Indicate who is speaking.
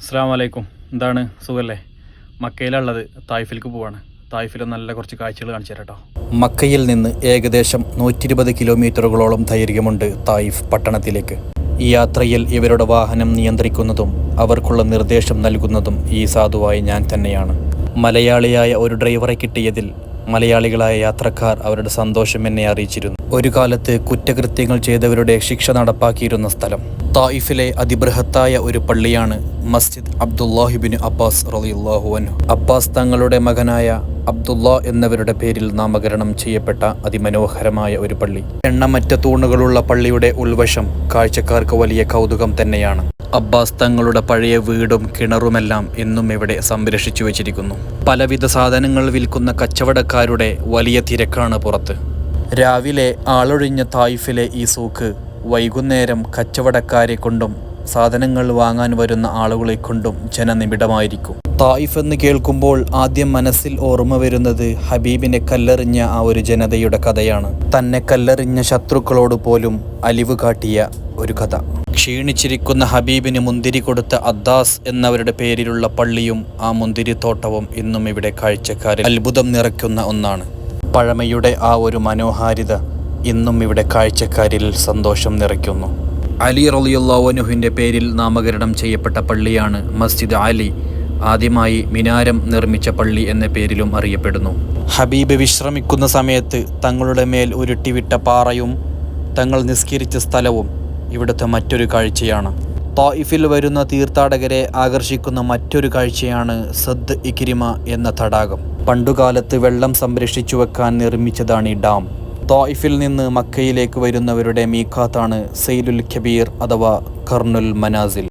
Speaker 1: അസ്സാം വലൈക്കും എന്താണ് സുഖല്ലേ? മക്കയിലുള്ളത് തായ്ഫിലേക്ക് പോവാണ്. തായ്ഫിൽ നല്ല കുറച്ച് കാഴ്ചകൾ കാണിച്ചു തരാം
Speaker 2: മക്കയിൽ നിന്ന് ഏകദേശം നൂറ്റി ഇരുപത് കിലോമീറ്ററുകളോളം ദൈർഘ്യമുണ്ട് തായിഫ് പട്ടണത്തിലേക്ക്. ഈ യാത്രയിൽ ഇവരുടെ വാഹനം നിയന്ത്രിക്കുന്നതും അവർക്കുള്ള നിർദ്ദേശം നൽകുന്നതും ഈ സാധുവായി ഞാൻ തന്നെയാണ്. മലയാളിയായ ഒരു ഡ്രൈവറെ കിട്ടിയതിൽ മലയാളികളായ യാത്രക്കാർ അവരുടെ സന്തോഷം എന്നെ അറിയിച്ചിരുന്നു. ഒരു കാലത്ത് കുറ്റകൃത്യങ്ങൾ ചെയ്തവരുടെ ശിക്ഷ നടപ്പാക്കിയിരുന്ന സ്ഥലം. തായിഫിലെ അതിബൃഹത്തായ ഒരു പള്ളിയാണ് മസ്ജിദ് അബ്ദുല്ലാഹിബിന് അബ്ബാസ് റളിയല്ലാഹു അൻഹു. അബ്ബാസ് തങ്ങളുടെ മകനായ അബ്ദുള്ള എന്നവരുടെ പേരിൽ നാമകരണം ചെയ്യപ്പെട്ട അതിമനോഹരമായ ഒരു പള്ളി. എണ്ണമറ്റ തൂണുകളുള്ള പള്ളിയുടെ ഉൾവശം കാഴ്ചക്കാർക്ക് വലിയ കൗതുകം തന്നെയാണ്. അബ്ബാസ് തങ്ങളുടെ പഴയ വീടും കിണറുമെല്ലാം ഇന്നും ഇവിടെ സംരക്ഷിച്ചു വച്ചിരിക്കുന്നു. പലവിധ സാധനങ്ങൾ വിൽക്കുന്ന കച്ചവടക്കാരുടെ വലിയ തിരക്കാണ് പുറത്ത്. രാവിലെ ആളൊഴിഞ്ഞ തായിഫിലെ ഈ സൂക്ക് വൈകുന്നേരം കച്ചവടക്കാരെ കൊണ്ടും സാധനങ്ങൾ വാങ്ങാൻ വരുന്ന ആളുകളെ കൊണ്ടും ജനനിബിഡമായിരിക്കും. തായിഫ് എന്ന് കേൾക്കുമ്പോൾ ആദ്യം മനസ്സിൽ ഓർമ്മ വരുന്നത് ഹബീബിനെ കല്ലെറിഞ്ഞ ആ ഒരു ജനതയുടെ കഥയാണ്. തന്നെ കല്ലെറിഞ്ഞ ശത്രുക്കളോട് പോലും അലിവ് കാട്ടിയ ഒരു കഥ. ക്ഷീണിച്ചിരിക്കുന്ന ഹബീബിന് മുന്തിരി കൊടുത്ത അദ്ദാസ് എന്നവരുടെ പേരിലുള്ള പള്ളിയും ആ മുന്തിരിത്തോട്ടവും ഇന്നും ഇവിടെ കാഴ്ചക്കാരിൽ അത്ഭുതം നിറയ്ക്കുന്ന ഒന്നാണ്. പഴമയുടെ ആ ഒരു മനോഹാരിത ഇന്നും ഇവിടെ കാഴ്ചക്കാരിൽ സന്തോഷം നിറയ്ക്കുന്നു. അലി റലിയുള്ളവനുഹിന്റെ പേരിൽ നാമകരണം ചെയ്യപ്പെട്ട പള്ളിയാണ് മസ്ജിദ് അലി. ആദ്യമായി മിനാരം നിർമ്മിച്ച പള്ളി എന്ന പേരിലും അറിയപ്പെടുന്നു. ഹബീബ് വിശ്രമിക്കുന്ന സമയത്ത് തങ്ങളുടെ മേൽ ഉരുട്ടിവിട്ട പാറയും തങ്ങൾ നിസ്കരിച്ച സ്ഥലവും ഇവിടുത്തെ മറ്റൊരു കാഴ്ചയാണ്. തായിഫിൽ വരുന്ന തീർത്ഥാടകരെ ആകർഷിക്കുന്ന മറ്റൊരു കാഴ്ചയാണ് സദ് ഇക്രിമ എന്ന തടാകം. പണ്ടുകാലത്ത് വെള്ളം സംരക്ഷിച്ചു വെക്കാൻ നിർമ്മിച്ചതാണ് ഈ ഡാം. തായിഫിൽ നിന്ന് മക്കയിലേക്ക് വരുന്നവരുടെ മീഖാത്താണ് സെയ്ലുൽ ഖബീർ അഥവാ കർണുൽ മനാസിൽ.